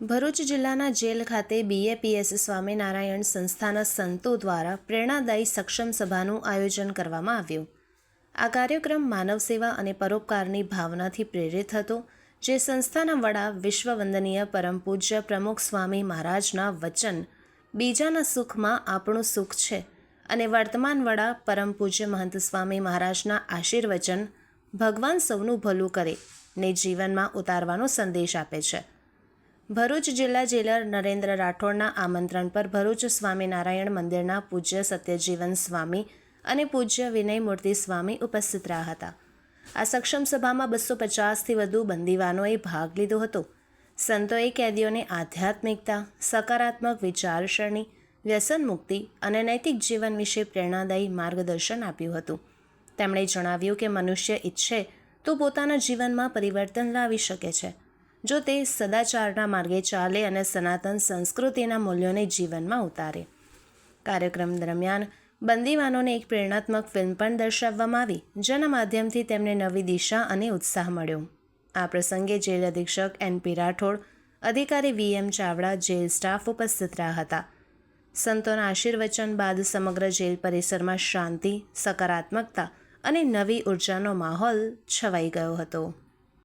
ભરૂચ જિલ્લાના જેલ ખાતે બીએપીએસ સ્વામિનારાયણ સંસ્થાના સંતો દ્વારા પ્રેરણાદાયી સક્ષમ સભાનું આયોજન કરવામાં આવ્યું. આ કાર્યક્રમ માનવ સેવા અને પરોપકારની ભાવનાથી પ્રેરિત હતો, જે સંસ્થાના વડા વિશ્વવંદનીય પરમ પૂજ્ય પ્રમુખ સ્વામી મહારાજના વચન, બીજાના સુખમાં આપણું સુખ છે અને વર્તમાન વડા પરમ પૂજ્ય મહંત સ્વામી મહારાજના આશીર્વચન ભગવાન સૌનું ભલું કરે, ને જીવનમાં ઉતારવાનો સંદેશ આપે છે. ભરૂચ જિલ્લા જેલર નરેન્દ્ર રાઠોડના આમંત્રણ પર ભરૂચ સ્વામિનારાયણ મંદિરના પૂજ્ય સત્યજીવન સ્વામી અને પૂજ્ય વિનય મૂર્તિ સ્વામી ઉપસ્થિત રહ્યા હતા. આ સક્ષમ સભામાં બસો પચાસથી વધુ બંદીવાનોએ ભાગ લીધો હતો. સંતોએ કેદીઓને આધ્યાત્મિકતા, સકારાત્મક વિચારસરણી, વ્યસન મુક્તિ અને નૈતિક જીવન વિશે પ્રેરણાદાયી માર્ગદર્શન આપ્યું હતું. તેમણે જણાવ્યું કે મનુષ્ય ઈચ્છે તો પોતાના જીવનમાં પરિવર્તન લાવી શકે છે. જો તે સદાચારના માર્ગે ચાલે અને સનાતન સંસ્કૃતિના મૂલ્યોને જીવનમાં ઉતારે. કાર્યક્રમ દરમિયાન બંદીવાનોને એક પ્રેરણાત્મક ફિલ્મ પણ દર્શાવવામાં આવી, જેના માધ્યમથી તેમને નવી દિશા અને ઉત્સાહ મળ્યો. આ પ્રસંગે જેલ અધિક્ષક એન પી રાઠોડ, અધિકારી V M Chavda, jail staff ઉપસ્થિત રહ્યા હતા. સંતોના આશીર્વચન બાદ સમગ્ર જેલ પરિસરમાં શાંતિ, સકારાત્મકતા અને નવી ઉર્જાનો માહોલ છવાઈ ગયો હતો.